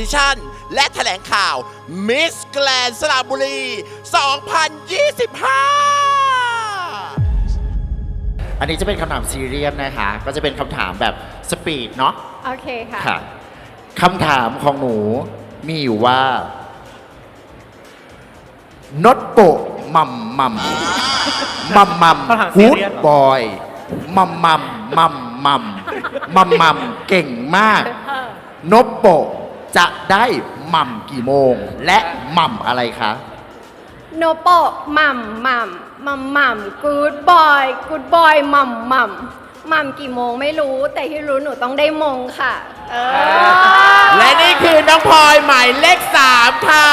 ดิชั่น และแถลงข่าว Miss Grand สระบุรี 2025 อันนี้จะเป็นคำถามซีเรียสนะคะ ก็จะเป็นคำถามแบบสปีดเนาะโอเคค่ะ ค่ะคำถามของหนูมีอยู่ว่านดโปะมัมมัมมัมมัมคำถามซีฮูดเรียสเหรอ บอยมัมมัมมัมมัมมัมมัมเก่งมาก นบโปะ จะได้มัมกี่โมง และมัมอะไรคะ โนโปะมัมมัมมัมมัมกูดบอยกูดบอยมัมมัมมัมกี่โมงไม่รู้ แต่ที่รู้หนูต้องได้มงค่ะ เออ และนี่คือน้องพลอยหมายเลข3ค่ะ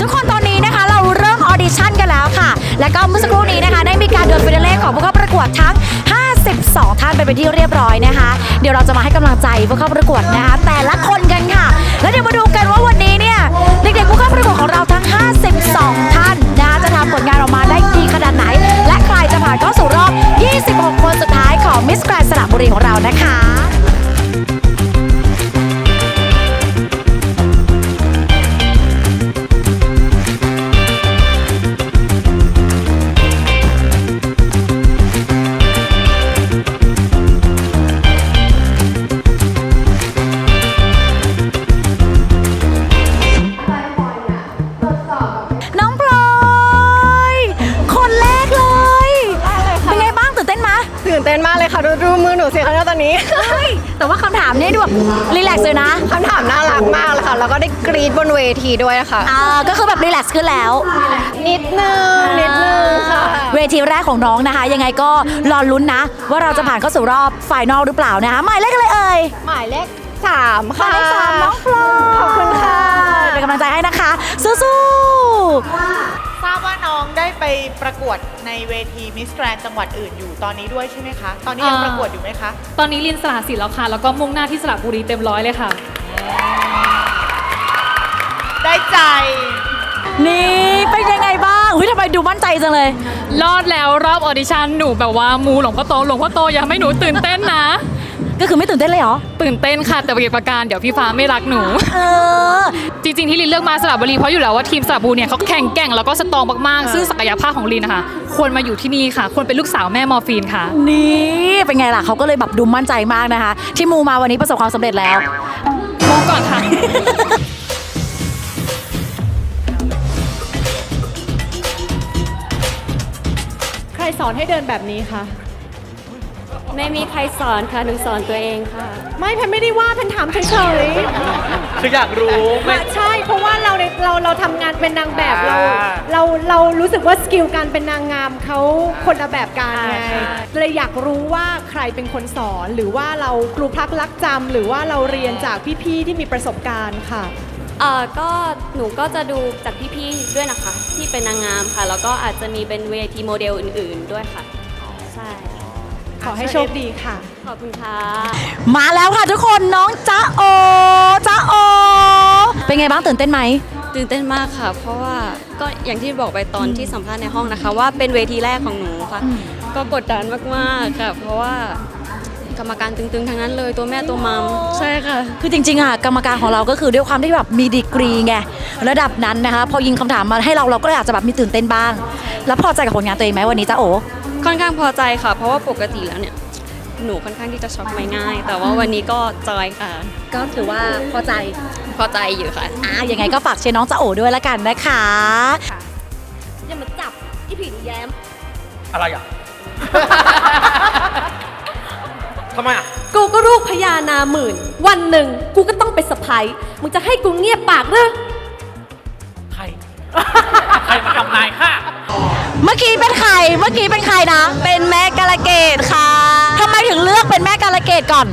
ทุกคนตอนนี้นะคะเราเริ่มออดิชั่นกันแล้วค่ะ แล้วก็เมื่อสักครู่นี้นะคะ ได้มีการเดินฟินาเล่ของผู้เข้าประกวดทั้ง 12 ท่านไปเป็นที่เรียบร้อยนะคะ เดี๋ยวเราจะมาให้กำลังใจผู้เข้าประกวดนะคะ แต่ละคนกันค่ะ แล้วเดี๋ยวมาดูกันว่าวันนี้เนี่ยเด็กๆผู้เข้าประกวดของเราทั้ง 52 ท่านนะคะจะทำผลงานออกมาได้ดีขนาดไหน และใครจะผ่านเข้าสู่รอบ 26 คนสุดท้ายของมิสแกรนสระบุรีของเรานะคะ บนเวทีด้วยค่ะ อ่าก็คือแบบรีแลกซ์ขึ้นแล้ว นิดนึงนิดนึงค่ะ เวทีแรกของน้องนะคะ ยังไงก็รอลุ้นนะ ว่าเราจะผ่านเข้าสู่รอบไฟนอลหรือเปล่านะคะหมายเลขอะไรเอ่ย หมายเลขสามหมาค่ะยเลขสามน้องพลอย ขอบคุณค่ะ เป็นกำลังใจให้นะคะ สู้ทราบว่าน้องได้ไปประกวดในเวทีมิสแกรนจังหวัดอื่นอยู่ตอนนี้ด้วยใช่ไหมคะ ตอนนี้ยังอ่าประกวดอยู่ไหมคะ ตอนนี้เรียนสละสิทธิ์แล้วค่ะ แล้วก็มุ่งหน้าที่สระบุรีเต็มร้อยเลยค่ะ ได้ใจๆนี่เป็นยังไงบ้างอุ้ยทำไมดูมั่นใจจังเลย รอดแล้วรอบออดิชั่นหนูแบบว่ามูหลวงพ่อโตหลวงพ่อโตอย่าให้หนูตื่นเต้นนะ ก็คือไม่ตื่นเต้นเลยเหรอ ตื่นเต้นค่ะ แต่ประเกประการเดี๋ยวพี่ฟ้าไม่รักหนู เออ จริงๆที่ลินเลือกมาสระบุรีเพราะอยู่แล้วว่าทีมสระบุรีเนี่ยเขาแข่งแกร่งแล้วก็สตรองมากๆ ซึ่งศักยภาพของลินนะคะควรมาอยู่ที่นี่ค่ะ ควรเป็นลูกสาวแม่มอร์ฟีนค่ะ นี่เป็นไงล่ะเขาก็เลยแบบดูมั่นใจมากนะคะ ที่มูมาวันนี้ประสบความสำเร็จแล้ว มองก่อนค่ะ สอนให้เดินแบบนี้คะ ไม่มีใครสอนค่ะหนูสอนตัวเองค่ะ ไม่แพนไม่ได้ว่าแพนถามเฉยคืออยากรู้ไม่ ๆ ใช่ เพราะว่าเราเนี่ยเราเราทำงานเป็นนางแบบเรา อ่า เราเรารู้สึกว่าสกิลการเป็นนางงามเขาคนละแบบกันไงใช่ เลยอยากรู้ว่าใครเป็นคนสอนหรือว่าเราครูพักรักจำหรือว่าเราเรียนจากพี่ๆที่มีประสบการณ์ค่ะ เอ่อก็หนูก็จะดูจากพี่ๆด้วยนะคะ ที่เป็นนางงามค่ะ แล้วก็อาจจะมีเป็นเวทีโมเดลอื่นๆด้วยค่ะ ใช่ ขอให้โชคดีค่ะ ขอบคุณค่ะมาแล้วค่ะทุกคนน้องจ๊ะโอจ๊ะโอ เป็นไงบ้างตื่นเต้นไหม ตื่นเต้นมากค่ะ เพราะว่าก็อย่างที่บอกไปตอนที่สัมภาษณ์ในห้องนะคะ ว่าเป็นเวทีแรกของหนูค่ะ ก็กดดันมากๆค่ะ เพราะว่า กรรมการตึงๆทั้งนั้นเลยตัวแม่ตัวมัมใช่ค่ะ คือจริงๆอะกรรมการของเราก็คือด้วยความที่แบบมีดีกรีไงระดับนั้นนะคะพอยิงคำถามมาให้เราเราก็เลยอาจจะแบบมีตื่นเต้นบ้าง แล้วพอใจกับผลงานตัวเองไหมวันนี้จ๊ะโอ ค่อนข้างพอใจค่ะ เพราะว่าปกติแล้วเนี่ย หนูค่อนข้างที่จะช็อกไม่ง่าย แต่ว่าวันนี้ก็จอยค่ะ ก็ถือว่าพอใจพอใจอยู่ค่ะ อะยังไงก็ฝากเชียร์น้องจ๊ะโอด้วยละกันนะคะ อย่ามาจับอีผีแย้มอะไรอะ ทำไมอะ กูก็ลูกพญานาหมื่น วันหนึ่งกูก็ต้องไปสะพายมึงจะให้กูเงียบปากหรือ ใคร ใครมาทำนายค่ะเมื่อกี้เป็นใคร เมื่อกี้เป็นใครนะ เป็นแม่กาลเกตค่ะทำไมถึงเลือกเป็นแม่กาลเกตก่อน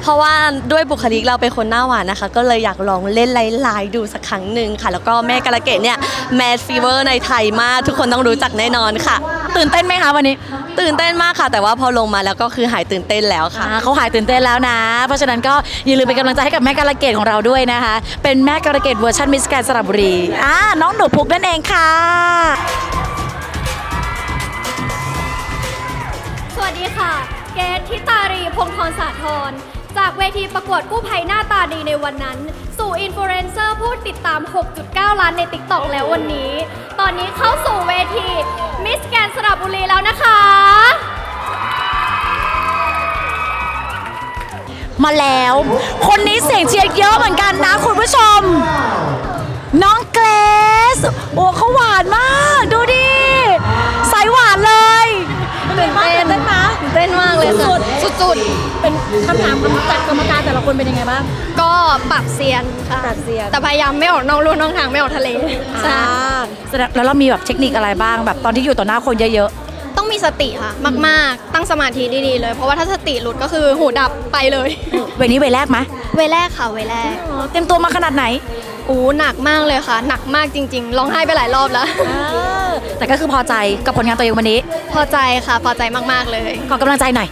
เพราะว่าด้วยบุคลิกเราเป็นคนหน้าหวานนะคะ ก็เลยอยากลองเล่นไลน์ๆดูสักครั้งหนึ่งค่ะ แล้วก็แม่กาลเกตเนี่ยแมสฟีเวอร์ในไทยมาก ทุกคนต้องรู้จักแน่นอนค่ะ ตื่นเต้นไหมคะวันนี้ ตื่นเต้นมากค่ะ แต่ว่าพอลงมาแล้วก็คือหายตื่นเต้นแล้วค่ะ อ่าเขาหายตื่นเต้นแล้วนะ เพราะฉะนั้นก็อย่าลืมเป็นกำลังใจให้กับแม่กาลเกตของเราด้วยนะคะ เป็นแม่กาลเกตเวอร์ชันมิสแกรนสระบุรีอ่าน้องหนูพุกนั่นเองค่ะ สวัสดีค่ะ เกตทิตารีพงศ์พรสาธร จากเวทีประกวดกู้ภัยหน้าตาดีในวันนั้น สู่อินฟลูเอนเซอร์ผู้ติดตาม 6.9 ล้านในติ๊กต็อกแล้ววันนี้ ตอนนี้เข้าสู่เวทีมิสแกนสระบุรีแล้วนะคะ มาแล้ว คนนี้เสียงเชียร์เยอะเหมือนกันนะคุณผู้ชม น้องเกรซโอ้เขาหวานมาก ดูดิสายหวานเลยตื่นเต้นเต้น นะเต้นมากเลยค่ะสุดเป็นคำถามจากกรรมการแต่ละคนเป็นยังไงบ้าง ๆ ก็ปรับเซียนค่ะ ปรับเซียน แต่พยายามไม่ออกนอกลู่นอกทางไม่ออกทะเลใช่อ่าแสดงแล้วเรามีแบบเทคนิคอะไรบ้างแบบตอนที่อยู่ต่อหน้าคนเยอะต้องมีสติค่ะ มาก ๆ ตั้งสมาธิดีๆเลย เพราะว่าถ้าสติหลุดก็คือหูดับไปเลย ๆเวนี้เวแรกไหมเวแรกค่ะเวแรกอ๋อเต็มตัวมาขนาดไหน อู้หนักมากเลยค่ะ หนักมากจริง ๆ ร้องไห้ไปหลายรอบแล้ว แต่ก็คือพอใจกับผลงานตัวเองวันนี้ พอใจค่ะพอใจมากๆเลย ขอกำลังใจหน่อย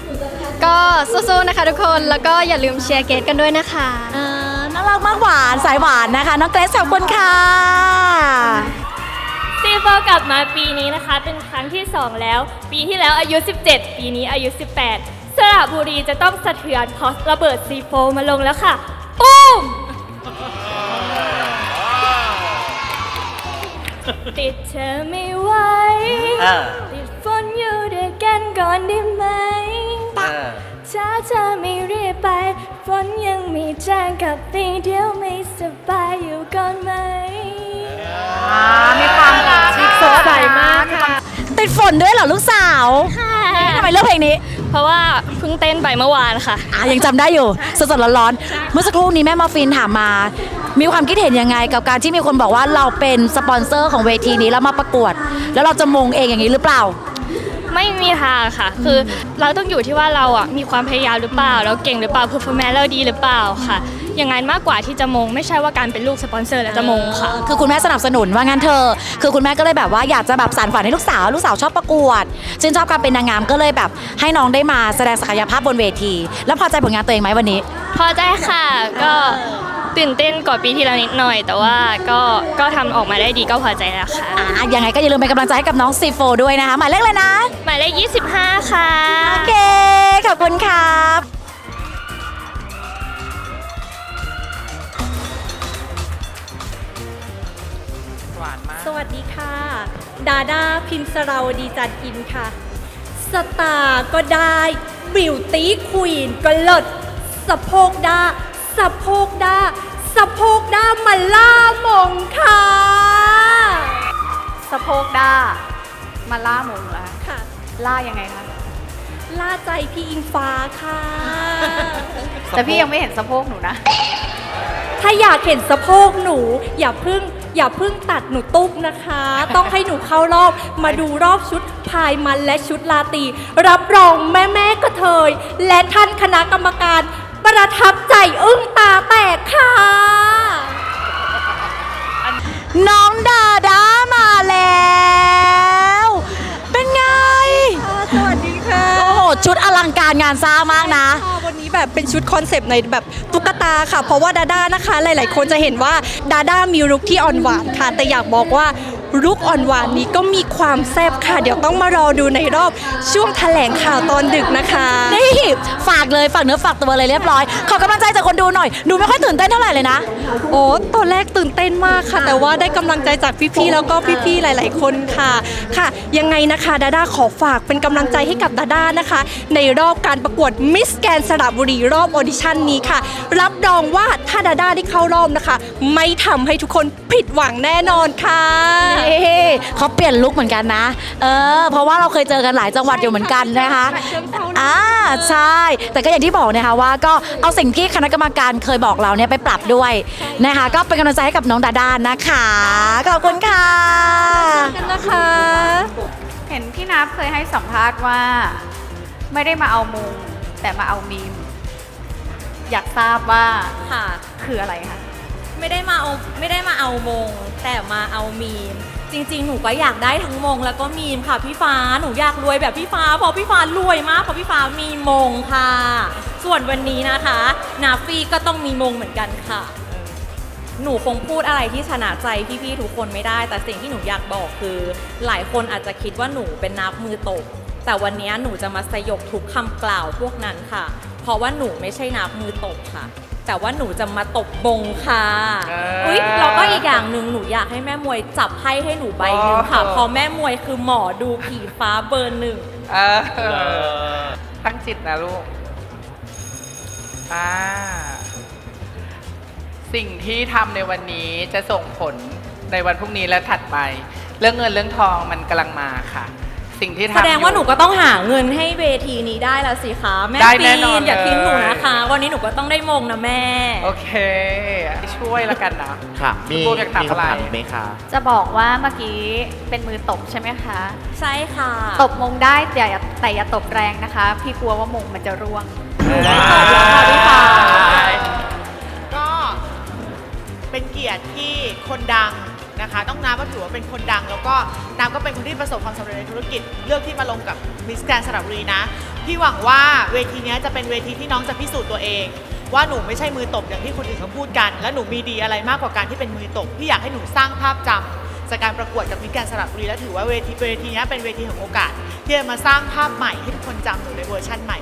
ก็สู้ๆนะคะทุกคนแล้วก็อย่าลืมเชียร์เกตกันด้วยนะคะอ่าน่ารักมากหวานสายหวานนะคะ น้องเกรซขอบคุณค่ะซีโฟกลับมาปีนี้นะคะ เป็นครั้งที่ 2 แล้ว ปีที่แล้วอายุ 17 ปีนี้อายุ 18 สระบุรีจะต้องสะเทือนเพราะระเบิดซีโฟมาลงแล้วค่ะปุ้ม ติดเธอไม่ไหวเออ ติดฝนอยู่ด้วยกันก่อนได้ไหม เออ ถ้าเธอไม่รีบไป ฝนยังมีแจ้งกับตีเดียวไม่สบายอยู่ก่อนไหมมีความรักสดใสมากค่ะ ติดฝนด้วยเหรอลูกสาวทำไมเลือกเพลงนี้เพราะว่าเพิ่งเต้นไปเมื่อวานค่ะ อะยังจำได้อยู่สดๆร้อนๆเมื่อสักครู่นี้แม่มาฟินถามมา มีความคิดเห็นยังไงกับการที่มีคนบอกว่าเราเป็นสปอนเซอร์ของเวทีนี้แล้วมาประกวด แล้วเราจะมงเองอย่างนี้หรือเปล่า ไม่มีทางค่ะ คือเราต้องอยู่ที่ว่าเราอะมีความพยายามหรือเปล่า เราเก่งหรือเปล่าเพอร์ฟอร์แมนซ์เราดีหรือเปล่าค่ะ อย่างนั้นมากกว่าที่จะมง ไม่ใช่ว่าการเป็นลูกสปอนเซอร์แล้วจะมงค่ะ คือคุณแม่สนับสนุนว่างั้นเธอ คือคุณแม่ก็เลยแบบว่าอยากจะแบบสานฝันให้ลูกสาว ลูกสาวชอบประกวดชื่นชอบการเป็นนางงามก็เลยแบบ ให้น้องได้มาแสดงศักยภาพบนเวที แล้วพอใจผลงานตัวเองไหมวันนี้ พอใจค่ะ ก็ ตื่นเต้นกว่าปีที่แล้วนิดหน่อย แต่ว่าก็ก็ทำออกมาได้ดีก็พอใจแล้วค่ะอะยังไงก็อย่าลืมเป็นกำลังใจให้กับน้องซีโฟด้วยนะคะหมายเลขเลยนะ หมายเลข25 ค่ะ โอเค ขอบคุณครับสวัสดีค่ะ ดาดาพินสราวดีจันอินค่ะ สตาร์ก็ได้ บิวตี้ควีนก็เลิศสะโพกดา สะโพกดาสะโพกดามาล่ามงค่ะ สะโพกด้ามาล่าหมงละค่ะ ล่ายังไงคะ ล่าใจพี่อิงฟ้าค่ะ แต่พี่ยังไม่เห็นสะโพกหนูนะ ถ้าอยากเห็นสะโพกหนู อย่าเพึ่งอย่าเพึ่งตัดหนูตุ๊กนะคะ ต้องให้หนูเข้ารอบมาดูรอบชุดพายมันและชุดลาตรีรับรองแม่แม่ๆกระเทย และท่านคณะกรรมการ ประทับใจอึ้งตาแตกค่ะ น้องดาดามาแล้ว เป็นไง สวัสดีค่ะโอ้โห ชุดอลังการงานสร้างมากนะวันนี้แบบเป็นชุดคอนเซปต์ในแบบตุ๊กตาค่ะ เพราะว่าดาด้านะคะ หลาย ๆ คนจะเห็นว่าดาด้ามีลุคที่อ่อนหวานค่ะ แต่อยากบอกว่า ลุคอ่อนหวานนี้ก็มีความแซ่บค่ะ เดี๋ยวต้องมารอดูในรอบช่วงแถลงข่าวตอนดึกนะคะ นี่ฝากเลยฝากเนื้อฝากตัวเลยเรียบร้อย ขอกำลังใจจากคนดูหน่อย ดูไม่ค่อยตื่นเต้นเท่าไหร่เลยนะ โอ้ตอนแรกตื่นเต้นมากค่ะ แต่ว่าได้กำลังใจจากพี่ๆแล้วก็พี่ๆหลาย ๆ คนค่ะค่ะ ยังไงนะคะดาด้าขอฝากเป็นกำลังใจให้กับดาด้านะคะ ในรอบการประกวดมิสแกนสระบุรีรอบออดิชั่นนี้ค่ะ รับรองว่าถ้าดาด้าได้เข้ารอบนะคะ ไม่ทำให้ทุกคนผิดหวังแน่นอนค่ะเอ๊ะเขาเปลี่ยนลุคเหมือนกันนะ เออ เพราะว่าเราเคยเจอกันหลายจังหวัดอยู่เหมือนกันนะคะอ่าใช่ แต่ก็อย่างที่บอกนะคะว่าก็เอาสิ่งที่คณะกรรมการเคยบอกเราเนี่ยไปปรับด้วยนะคะ ก็เป็นกำลังใจให้กับน้องดาดานะคะ ขอบคุณค่ะกันนะคะเห็นพี่นับเคยให้สัมภาษณ์ว่า ไม่ได้มาเอามงแต่มาเอามีม อยากทราบว่าค่ะคืออะไรคะไม่ได้มาเอาไม่ได้มาเอามง แต่มาเอามีม จริง ๆ หนูก็อยากได้ทั้งมงแล้วก็มีมค่ะพี่ฟ้า หนูอยากรวยแบบพี่ฟ้าเพราะพี่ฟ้ารวยมากเพราะพี่ฟ้ามีมงค่ะ ส่วนวันนี้นะคะนาฟีก็ต้องมีมงเหมือนกันค่ะ หนูคงพูดอะไรที่ชนะใจพี่ๆทุกคนไม่ได้ แต่สิ่งที่หนูอยากบอกคือ หลายคนอาจจะคิดว่าหนูเป็นนับมือตก แต่วันนี้หนูจะมาสยบทุกคำกล่าวพวกนั้นค่ะ เพราะว่าหนูไม่ใช่นักมือตบค่ะ แต่ว่าหนูจะมาตบบงค่ะเอออุ๊ยแล้วก็อีกอย่างหนึ่งหนูอยากให้แม่มวยจับไพ่ให้หนูใบหนึ่งค่ะ อ๋อ เพราะแม่มวยคือหมอดูผีฟ้าเบอร์หนึ่ง เออตั้งจิตนะลูกอ่าสิ่งที่ทำในวันนี้จะส่งผลในวันพรุ่งนี้และถัดไป เรื่องเงินเรื่องทองมันกำลังมาค่ะ สิ่งที่ทำแสดงว่าหนูอยู่ ก็ต้องหาเงินให้เวทีนี้ได้แล้วสิคะแม่ได้ปีแน่นอนนอย่าทิ้งหนูเลย นะคะ วันนี้หนูก็ต้องได้มงนะแม่ โอเค ช่วยแล้วกันนะ ค่ะ มีคุณปูอยากถามมีอะไรคำถามอีกไหมคะ จะบอกว่าเมื่อกี้เป็นมือตบใช่ไหมคะ ใช่ค่ะตบมงได้แต่อย่าแต่อย่าตบแรงนะคะ พี่กลัวว่ามงมันจะร่วง ก็เป็นเกียรติที่คนดัง นะคะ ต้องน้ำก็ถือว่าเป็นคนดัง แล้วก็น้ำก็เป็นคนที่ประสบความสำเร็จในธุรกิจ เลือกที่มาลงกับมิสแกรนสระบุรีนะ พี่หวังว่าเวทีนี้จะเป็นเวทีที่น้องจะพิสูจน์ตัวเอง ว่าหนูไม่ใช่มือตบอย่างที่คนอื่นเขาพูดกัน และหนูมีดีอะไรมากกว่าการที่เป็นมือตบพี่อยากให้หนูสร้างภาพจำจากการประกวดกับมิสแกรนสระบุรีและถือว่าเวทีเวทีนี้เป็นเวทีของโอกาส ที่จะมาสร้างภาพใหม่ให้ทุกคนจำหนูในเวอร์ชั่นใหม่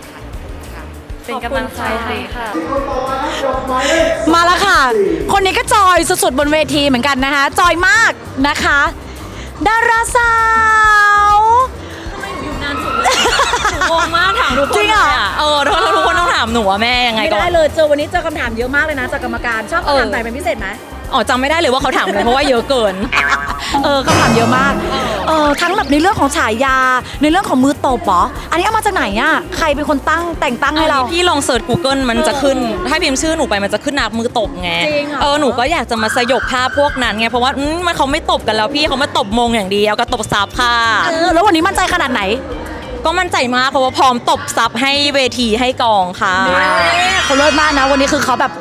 เป็นกำลังใจให้ค่ะ มาแล้วค่ะ คนนี้ก็จอยสุดๆบนเวทีเหมือนกันนะคะ จอยมากนะคะ ดาราสาวงงมากถามทุกคนจริงเหรอลยะเออทุกคนทุกคนต้องถามหนูว่าแม่ยังไงไม่ก่อได้นเลยเจอวันนี้เจอคำถามเยอะมากเลยนะจากกรรมการชอบเออคำถามไหนเป็นพิเศษไหม อ๋อจำไม่ได้เลยว่าเขาถามอะไรเพราะว่าเยอะเกิน เออคำถามเยอะมาก เออทั้งแบบในเรื่องของฉายา ในเรื่องของมือตบเหรออันนี้เอามาจากไหนอะ ใครเป็นคนตั้งแต่งตั้งให้เราพี่ลองเสิร์ช Google มันจะขึ้น ถ้าพิมพ์ชื่อหนูไปมันจะขึ้นนักมือตบไง จริงเหรอ เออหนูก็อยากจะมาสยบภาพพวกนั้นไง เพราะว่าอืมมันเขาไม่ตบกันแล้วพี่เขามาตบมงอย่างเดียวก็ตบซับค่ะ เออแล้ววันนี้มั่นใจขนาดไหน ก็มั่นใจมากเพราะว่าพร้อมตบซับให้เวทีให้กองค่ะ เขาเลิศมากนะ วันนี้คือเขาแบบ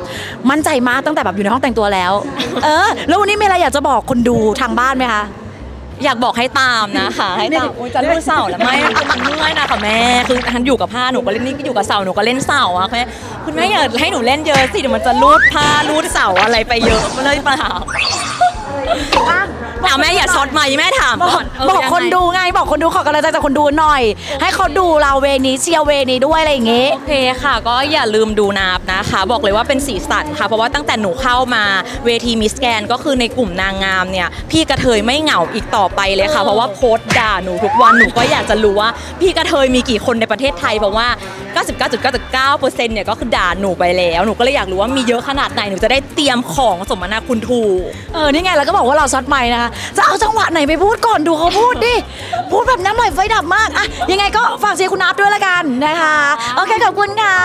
มั่นใจมากตั้งแต่แบบอยู่ในห้องแต่งตัวแล้ว เออ แล้ววันนี้มีอะไรอยากจะบอกคนดูทางบ้านไหมคะ อยากบอกให้ตามนะคะให้ตามโอ้ยจะรูดเสาแล้วไม่คือมันเมื่อยนะค่ะแม่คือทันอยู่กับผ้าหนูก็เล่นนี่อยู่กับเสาหนูก็เล่นเสาอะคุณแม่คุณแม่อย่าให้หนูเล่นเยอะสิเดี๋ยวมันจะรูดผ้ารูดเสาอะไรไปเยอะเลยเปล่า เอาแม่อย่าช็อตมาอีแม่ถามบอกก่อนเบอกคนยังไงดูไงบอกคนดูขอกำลังใจจากคนดูหน่อย ให้เขาดูเราเวนี้เชียร์เวนี้ด้วยอะไรอย่างเงี้ย โอเคค่ะ ก็อย่าลืมดูนาบนะคะ บอกเลยว่าเป็นสีสันค่ะ เพราะว่าตั้งแต่หนูเข้ามาเวทีมิสแกนก็คือในกลุ่มนางงามเนี่ย พี่กระเทยไม่เหงาอีกต่อไปเลยค่ะ เพราะว่าโพสต์ด่าหนูทุกวันหนูก็อยากจะรู้ว่า พี่กระเทยมีกี่คนในประเทศไทยเพราะว่า 99.99%เนี่ยก็คือด่าหนูไปแล้ว หนูก็เลยอยากรู้ว่ามีเยอะขนาดไหนหนูจะได้เตรียมของสมนาคุณถูก เออ นี่ไงแล้วก็บอกว่าเราช็อตไมค์นะคะ จะเอาจังหวะไหนไปพูดก่อนดูเขาพูดดิ พูดแบบน้ำลายไฟดับมากอะยังไงก็ฝากเชียร์คุณนับด้วยละกันนะคะ โอเคขอบคุณค่ะ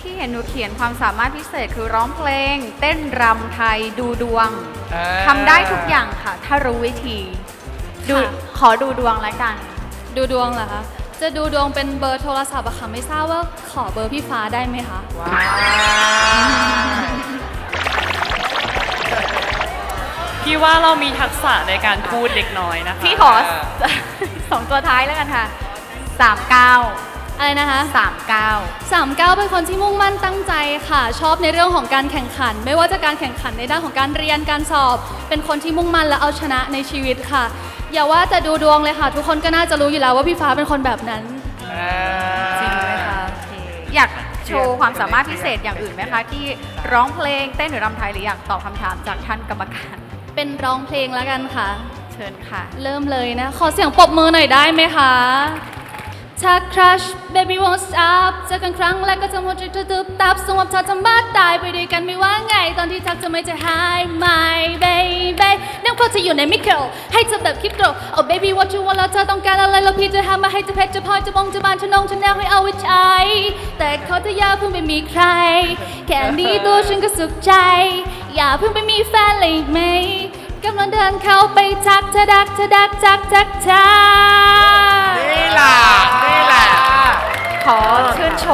ที่เห็นหนูเขียนความสามารถพิเศษคือร้องเพลง เต้นรำไทยดูดวงอ่าทำได้ทุกอย่างค่ะ ถ้ารู้วิธีดูค่ะ ขอดูดวงแล้วกัน ดูดวงเหรอคะ จะดูดวงเป็นเบอร์โทรศัพท์อะค่ะ ไม่ทราบว่าขอเบอร์พี่ฟ้าได้ไหมคะ ว้าว พี่ว่าเรามีทักษะในการพูดเล็กน้อยนะคะพี่ขอ สองตัวท้ายแล้วกันค่ะสามเก้าอะไรนะคะสามเก้า39เป็นคนที่มุ่งมั่นตั้งใจค่ะ ชอบในเรื่องของการแข่งขัน ไม่ว่าจะการแข่งขันในด้านของการเรียนการสอบ เป็นคนที่มุ่งมั่นและเอาชนะในชีวิตค่ะ อย่าว่าแต่ดูดวงเลยค่ะ ทุกคนก็น่าจะรู้อยู่แล้วว่าพี่ฟ้าเป็นคนแบบนั้นจริงไหมคะอยากโชว์ความสามารถพิเศษอย่างอื่นไหมคะ ที่ร้องเพลงเต้นหรือรำไทยหรืออยากตอบคำถามจากท่านกรรมการ เป็นร้องเพลงแล้วกันค่ะ เชิญค่ะ เริ่มเลยนะ ขอเสียงปรบมือหน่อยได้ไหมคะ ถ้า crush baby won't stop เจอกันครั้งแรกก็จะหมดใจตึบตับสงบเธอทำบ้าตายไปด้วยกันไม่ว่าไง ตอนที่ทักจะไม่จะ hi my baby น้ำเขาจะอยู่ในมิเคิลให้เธอแบบคิดโกรธ oh baby what you want แล้วเธอต้องการอะไรแล้วพี่จะหามาให้จะเพชรจะพลอยจะบงจะบานจะนงจะแนวให้เอาไว้ใช้ แต่เขาจะยาเพิ่งไปมีใคร แค่นี้ตัวฉันก็สุขใจ อย่าเพิ่งไปมีแฟนเลยไหมกำลังเดินเข้าไปทักเธอดักเธอดักจักจักจัก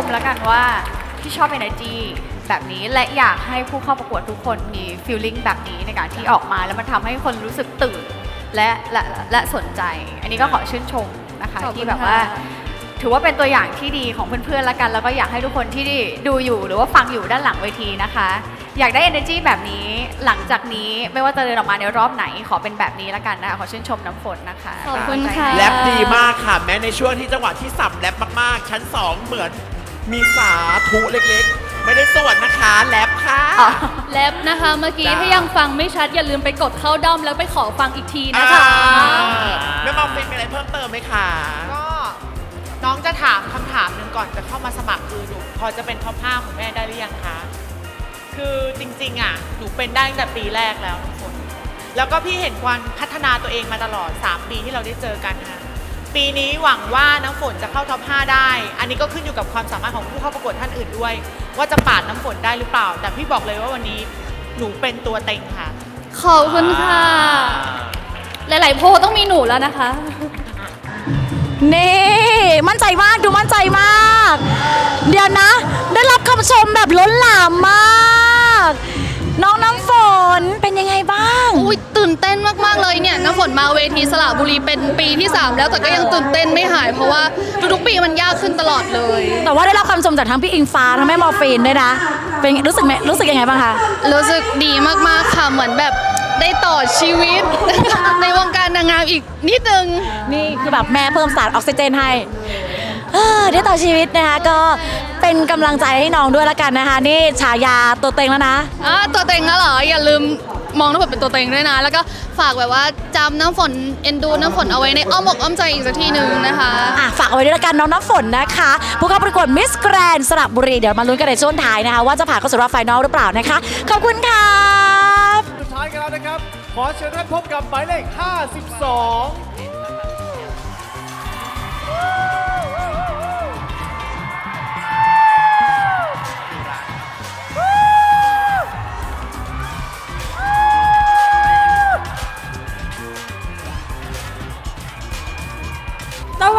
มแล้วกันว่าที่ชอบ energy แบบนี้และอยากให้ผู้เข้าประกวดทุกคนมี feeling แบบนี้ในการที่ออกมา แล้วมันทำให้คนรู้สึกตื่นและและและสนใจ อันนี้ก็ขอชื่นชมนะคะขอบคุณที่แบบว่า ค่ะ ถือว่าเป็นตัวอย่างที่ดีของเพื่อนๆแล้วกัน แล้วก็อยากให้ทุกคนที่ดูอยู่หรือว่าฟังอยู่ด้านหลังเวทีนะคะ อยากได้ energy แบบนี้หลังจากนี้ไม่ว่าจะเดินออกมาในรอบไหนขอเป็นแบบนี้แล้วกันนะคะขอชื่นชมน้ำฝนนะคะขอบคุณค่ะ แรปดีมากค่ะ แม้ในช่วงที่จังหวะที่สับแรปมากๆ ชั้น 2 เหมือน มีสาธุเล็กๆ ไม่ได้สวดนะคะแรปค่ะ แลบนะคะเมื่อกี้จ้า ถ้ายังฟังไม่ชัดอย่าลืมไปกดเข้าด้อมแล้วไปขอฟังอีกทีนะคะแม่มองเป็นมีอะไรเพิ่มเติมไหมคะก็น้องจะถามคำถามหนึ่งก่อนจะเข้ามาสมัครคือหนูพอจะเป็นท็อป5ของแม่ได้หรือยังคะ คือจริงๆอะหนูเป็นได้ตั้งแต่ปีแรกแล้วทุกคน แล้วก็พี่เห็นความพัฒนาตัวเองมาตลอด 3 ปีที่เราได้เจอกันนะคะ ปีนี้หวังว่าน้ำฝนจะเข้าท็อป 5 ได้ อันนี้ก็ขึ้นอยู่กับความสามารถของผู้เข้าประกวดท่านอื่นด้วย ว่าจะปาดน้ำฝนได้หรือเปล่า แต่พี่บอกเลยว่าวันนี้หนูเป็นตัวเต็งค่ะ ขอบคุณค่ะ หลาย ๆ โพลต้องมีหนูแล้วนะคะ นี่มั่นใจมากดูมั่นใจมาก เดี๋ยวนะ ได้รับคำชมแบบล้นหลามมาก น้องน้ำฝนเป็นยังไงบ้าง อุ้ยตื่นเต้นมากๆเลยเนี่ยน้ำฝนมาเวทีสระบุรีเป็นปีที่ 3 แล้วแต่ก็ยังตื่นเต้นไม่หาย เพราะว่าทุกๆปีมันยากขึ้นตลอดเลย แต่ว่าได้รับคำชมจากทั้งพี่อิงฟ้าทั้งแม่มอร์ฟีนด้วยนะ เป็นรู้สึกไหมรู้สึกยังไงบ้างคะ รู้สึกดีมากๆค่ะเหมือนแบบได้ต่อชีวิต ในวงการนางงามอีกนิดนึง นี่คือแบบแม่เพิ่มสารออกซิเจนให้ เออได้ต่อชีวิตนะคะก็เป็นกำลังใจให้น้องด้วยละกันนะคะ นี่ฉายาตัวเต็งแล้วนะ อะตัวเต็งแล้วเหรอ อย่าลืมมองน้ำฝนเป็นตัวเต็งด้วยนะ แล้วก็ฝากแบบว่าจำน้ำฝนเอ็นดูน้ำฝนเอาไว้ในอ้อมอกอ้อมใจอีกสักทีหนึ่งนะคะ อะฝากเอาไว้ด้วยละกันน้องน้ำฝนนะคะผู้เข้าประกวดมิสแกรนสระบุรี เดี๋ยวมาลุ้นกันในช่วงท้ายนะคะ ว่าจะผ่านเข้าสู่รอบไฟนอลหรือเปล่านะคะ ขอบคุณค่ะสุดท้ายกันแล้วนะครับ ขอเชิญท่านพบกับหมายเลข 52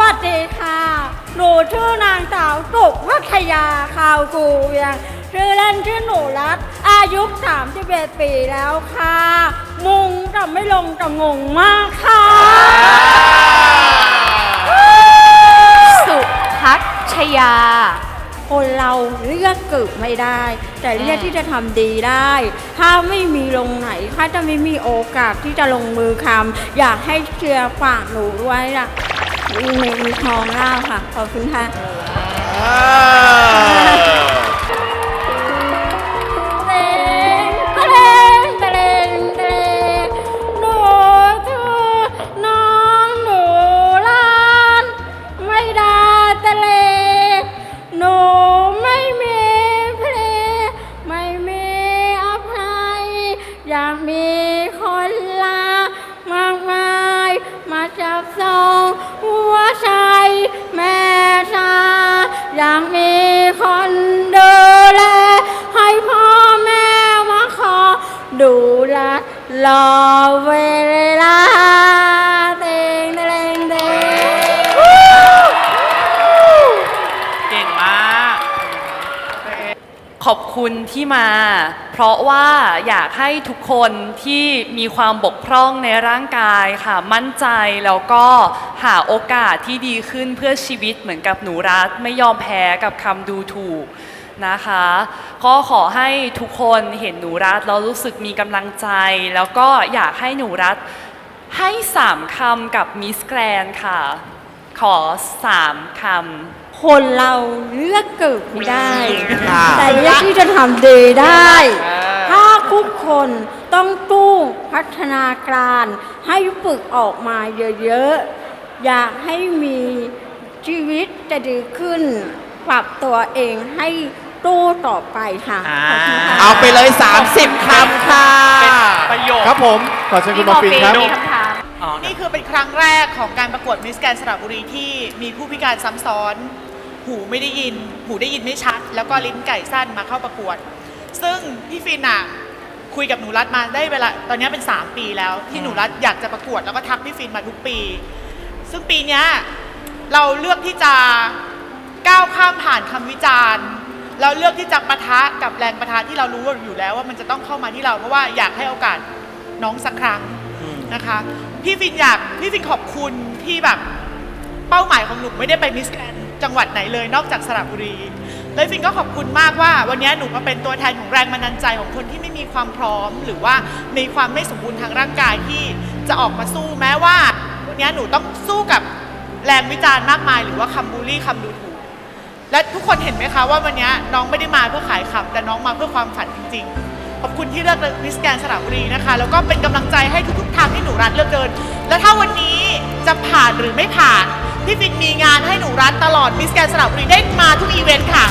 วัสดีค่ะ หนูชื่อนางสาวสุพัทยาข่าวกูเวียงชื่อเล่นชื่อหนูรัตอายุ 31 ปีแล้วค่ะ มุงแต่ไม่ลงแต่งงมากค่ะ สุพัชยา คนเราเลือกเกิดไม่ได้ แต่เลือกที่จะทำดีได้ ถ้าไม่มีลงไหน ถ้าจะไม่มีโอกาสที่จะลงมือทำอยากให้เชื่อฝากหนูไว้ล่ะ มีมีทองเล่าค่ะ ขอบคุณค่ะ รอเวลาเตงเตงเตงเก่งมาก ขอบคุณที่มา เพราะว่าอยากให้ทุกคนที่มีความบกพร่องในร่างกายค่ะ มั่นใจแล้วก็หาโอกาสที่ดีขึ้นเพื่อชีวิตเหมือนกับหนูรัฐไม่ยอมแพ้กับคำดูถูก นะคะ ก็ขอให้ทุกคนเห็นหนูรัฐแล้วรู้สึกมีกำลังใจ แล้วก็อยากให้หนูรัฐให้สามคำกับมิสแกรนค่ะ ขอสามคำคนเราเลือกเกิดไม่ได้ค่ะแต่เลือกที่จะทำดีได้ ถ้าทุกคนต้องตู้พัฒนาการให้ฝึกออกมาเยอะๆ อยากให้มีชีวิตจะดีขึ้น ปรับตัวเองให้ ตู้ต่อไปค่ะขอบคุณค่ะ เอาไปเลย 30คำค่ะประโยค ครับผมขอเชิญคุณมอร์ฟินครับ มีคำถามนี่คือเป็นครั้งแรกของการประกวดมิสแกรนสระบุรีที่มีผู้พิการซ้ำซ้อน หูไม่ได้ยิน หูได้ยินไม่ชัด แล้วก็ลิ้นไก่สั้นมาเข้าประกวด ซึ่งพี่ฟินอะคุยกับหนูรัฐมาได้เวลาตอนนี้เป็น 3 ปีแล้ว ที่หนูรัฐอยากจะประกวดแล้วก็ทักพี่ฟินมาทุกปี ซึ่งปีเนี้ยเราเลือกที่จะก้าวข้ามผ่านคำวิจารณ์ เราเลือกที่จะปะทะกับแรงปะทะที่เรารู้อยู่แล้วว่ามันจะต้องเข้ามาที่เราเพราะว่าอยากให้โอกาสน้องสักครั้งนะคะ พี่ฟินอยากพี่ฟินขอบคุณที่แบบเป้าหมายของหนูไม่ได้ไปมิสแกรนด์จังหวัดไหนเลยนอกจากสระบุรีแล้วฟินก็ขอบคุณมากว่า วันนี้หนูมาเป็นตัวแทนของแรงบันดาลใจของคนที่ไม่มีความพร้อม หรือว่ามีความไม่สมบูรณ์ทางร่างกายที่จะออกมาสู้แม้ว่า วันนี้หนูต้องสู้กับแรงวิจารณ์มากมาย หรือว่าคำบูลลี่คำดูถูก และทุกคนเห็นไหมคะว่าวันนี้น้องไม่ได้มาเพื่อขายขับ แต่น้องมาเพื่อความฝันจริง ๆ ขอบคุณที่เลือกมิสแกนสระบุรีนะคะ แล้วก็เป็นกำลังใจให้ทุกๆทางที่หนูรัฐเลือกเดิน และถ้าวันนี้จะผ่านหรือไม่ผ่านพี่ฟินมีงานให้หนูรัฐตลอดมิสแกนสระบุรีได้มาทุกอีเวนต์ค่ะ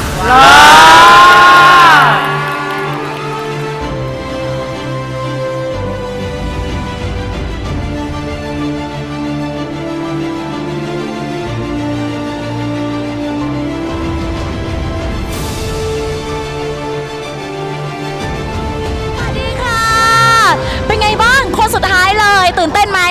ตื่นเต้นไหม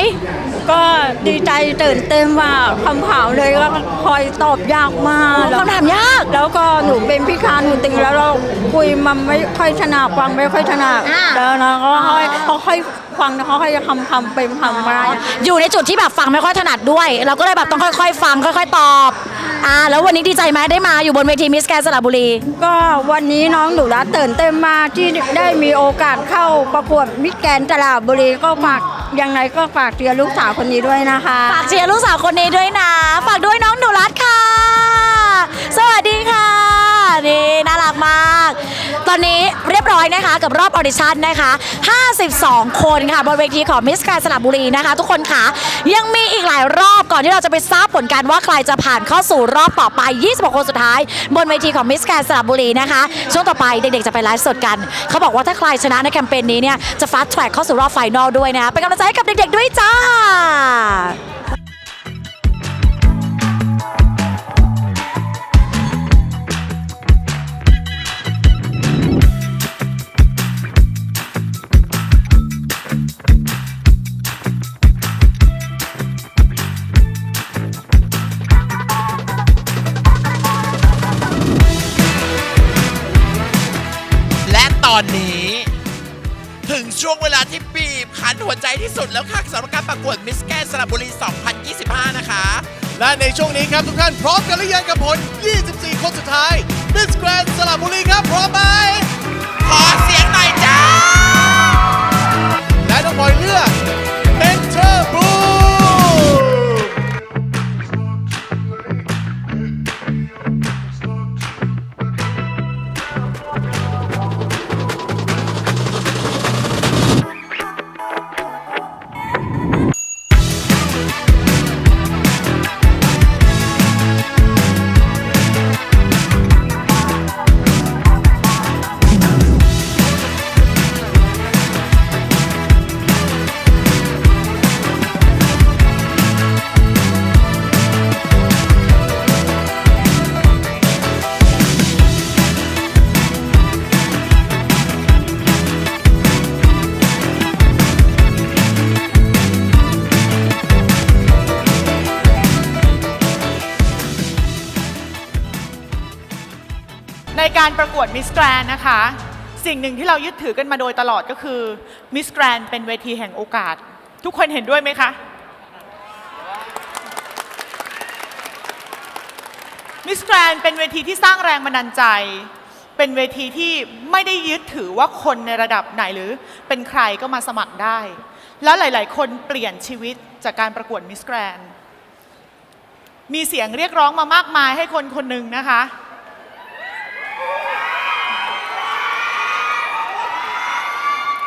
ก็ดีใจตื่นเต้นว่าคำถามเลยก็คอยตอบยากมากคำถามยาก แล้วก็หนูเป็นพิการหนูติงแล้วเราคุยมันไม่ค่อยถนัดฟังไม่ค่อยถนัดอ่า แล้วนะก็ค่อยเขาค่อยฟังนะเขาค่อยจะคำคำเป็นคำอะไร อยู่ในจุดที่แบบฟังไม่ค่อยถนัดด้วย เราก็เลยแบบต้องค่อย ๆ ฟังค่อย ๆ ตอบอ่าแล้ววันนี้ดีใจไหมได้มาอยู่บนเวทีมิสแกนสระบุรี ก็วันนี้น้องหนูรัตตื่นเต้นมากที่ได้มีโอกาสเข้าประกวดมิสแกรนด์ตลาดบุรีก็ฝาก ยังไงก็ฝากเชียร์ลูกสาวคนนี้ด้วยนะคะ ฝากเชียร์ลูกสาวคนนี้ด้วยนะ ฝากด้วยน้องหนูรัตค่ะ สวัสดีค่ะ นี่น่ารักมาก ตอนนี้เรียบร้อยนะคะกับรอบออดิชั่นนะคะ 52 คนค่ะบนเวทีของมิสแกรนสระบุรีนะคะ ทุกคนค่ะ ยังมีอีกหลายรอบก่อนที่เราจะไปทราบผลกันว่าใครจะผ่านเข้าสู่รอบต่อไป 26 คนสุดท้าย บนเวทีของมิสแกรนสระบุรีนะคะ ช่วงต่อไปเด็กๆจะไปไลฟ์สดกัน เขาบอกว่าถ้าใครชนะในแคมเปญนี้เนี่ยจะฟาสต์แทร็กเข้าสู่รอบไฟนอลด้วยนะคะเป็นกำลังใจให้กับเด็กๆด้วยจ้า อนนี้ ถึงช่วงเวลาที่บีบคั้นหัวใจที่สุดแล้วค่ะสำหรับการประกวดมิสแกนสระบุรี 2025 นะคะ และในช่วงนี้ครับทุกท่านพร้อมกันหรือยังกับผล 24 คนสุดท้ายมิสแกรนสระบุรีครับพร้อมไหม ในการประกวดมิสแกรนนะคะ สิ่งหนึ่งที่เรายึดถือกันมาโดยตลอดก็คือมิสแกรนเป็นเวทีแห่งโอกาส ทุกคนเห็นด้วยไหมคะมิสแกรนเป็นเวทีที่สร้างแรงบันดาลใจ เป็นเวทีที่ไม่ได้ยึดถือว่าคนในระดับไหนหรือเป็นใครก็มาสมัครได้ แล้วหลาย ๆ คนเปลี่ยนชีวิตจากการประกวดมิสแกรนมีเสียงเรียกร้องมามากมายให้คนคนหนึ่งนะคะ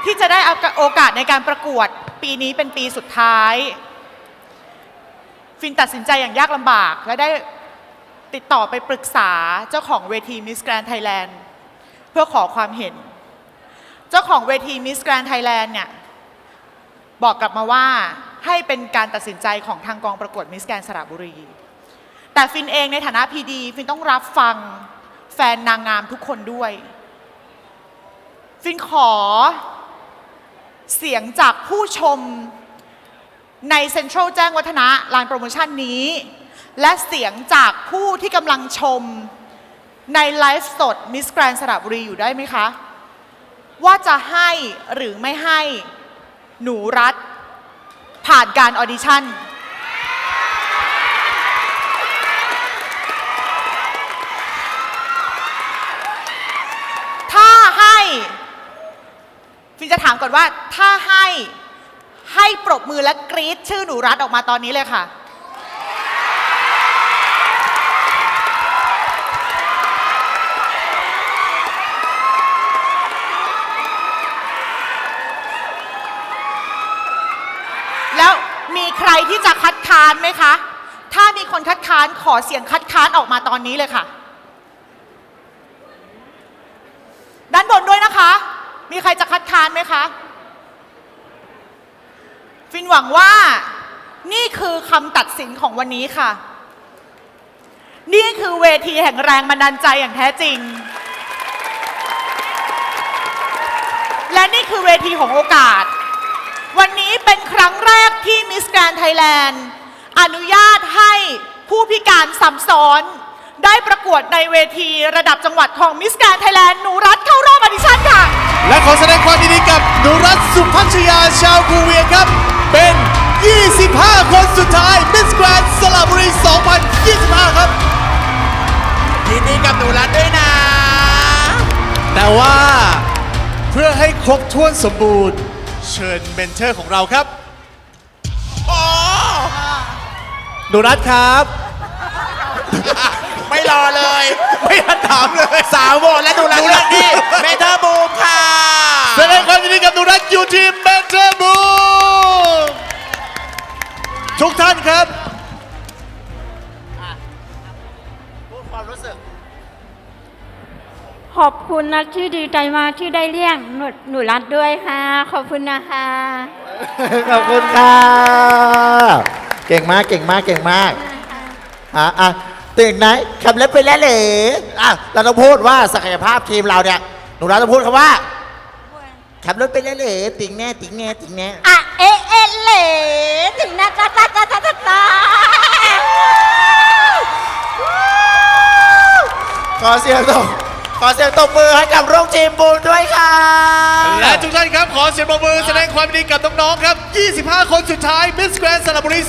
ที่จะได้โอกาสในการประกวดปีนี้เป็นปีสุดท้าย ฟินตัดสินใจอย่างยากลำบาก และได้ติดต่อไปปรึกษาเจ้าของเวที Miss Grand Thailand เพื่อขอความเห็น เจ้าของเวที Miss Grand Thailand เนี่ยบอกกลับมาว่าให้เป็นการตัดสินใจของทางกองประกวด Miss Grand สระบุรี แต่ฟินเองในฐานะพีดีฟินต้องรับฟังแฟนนางงามทุกคนด้วย ฟินขอ เสียงจากผู้ชมในเซ็นทรัลแจ้งวัฒนะลานโปรโมชั่นนี้ และเสียงจากผู้ที่กำลังชมในไลฟ์สดมิสแกรนสระบุรีอยู่ได้ไหมคะ ว่าจะให้หรือไม่ให้หนูรัฐ ผ่านการออดิชั่น ถ้าให้ ฟินจะถามก่อนว่าถ้าให้ให้ปรบมือและกรี๊ดชื่อหนูรัฐออกมาตอนนี้เลยค่ะ แล้วมีใครที่จะคัดค้านไหมคะ ถ้ามีคนคัดค้านขอเสียงคัดค้านออกมาตอนนี้เลยค่ะ ด้านบนด้วยนะคะ มีใครจะ ค้านไหมคะ ฟินหวังว่านี่คือคำตัดสินของวันนี้ค่ะ นี่คือเวทีแห่งแรงบันดาลใจอย่างแท้จริง และนี่คือเวทีของโอกาส วันนี้เป็นครั้งแรกที่มิสแกรนไทยแลนด์อนุญาตให้ผู้พิการสัมซ้อน วดในเวทีระดับจังหวัดของมิสแกรนไทยแลนด์หนูรัฐเข้ารอบออดิชั่นค่ะ และขอแสดงความยินดีกับหนูรัตสุพัชยาชาวคูเวียครับ เป็น 25 คนสุดท้ายมิสแกรนสระบุรี 2025 ครับ ยินดีกับหนูรัฐด้วยนะ แต่ว่าเพื่อให้ครบถ้วนสมบูรณ์ เชิญเมนเทอร์ของเราครับหนูรัตครับ ไม่รอเลย ไม่ทันถามเลย สาวโหวตและหนูรัฐเลือกที่เมเทอร์บูมค่ะแสดงความยินดีกับหนูรัตอยู่ทีมเมนเทอร์บูมทุกท่านครับความรู้สึก ขอบคุณนะที่ดีใจมากที่ได้เลี้ยงหนูหนูรัดด้วยค่ะ ขอบคุณนะคะ ขอบคุณค่ะ เก่งมาก เก่งมาก เก่งมาก อะอะ ตื่นไหนขับเล็บไปแล้วเหรออะเราต้องพูดว่าศักยภาพทีมเราเนี่ยหนูรัฐต้องพูดคำว่าขับรถไปแล้วเหรอติ่งแน่ติ่งแน่ติ่งแน่อะเอะเอะเหลถึงนะตาตาตาตาตาตาขอเสียงตบขอเสียงตบมือให้กับโรงทีมบูมด้วยค่ะ และทุกท่านครับขอเสียงปรบมือแสดงความยินดีกับน้องๆครับ 25 คนสุดท้ายมิสแกรนสระบุรี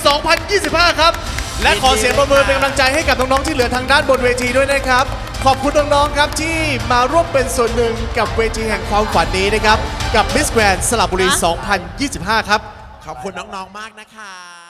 2025 ครับ และขอเสียงปรบมือเป็นกำลังใจให้กับน้องๆที่เหลือทางด้านบนเวทีด้วยนะครับ ขอบคุณน้องๆครับที่มาร่วมเป็นส่วนหนึ่งกับเวทีแห่งความฝันนี้นะครับ กับมิสแกรนสระบุรี 2025 ครับ ขอบคุณน้องๆมากนะคะ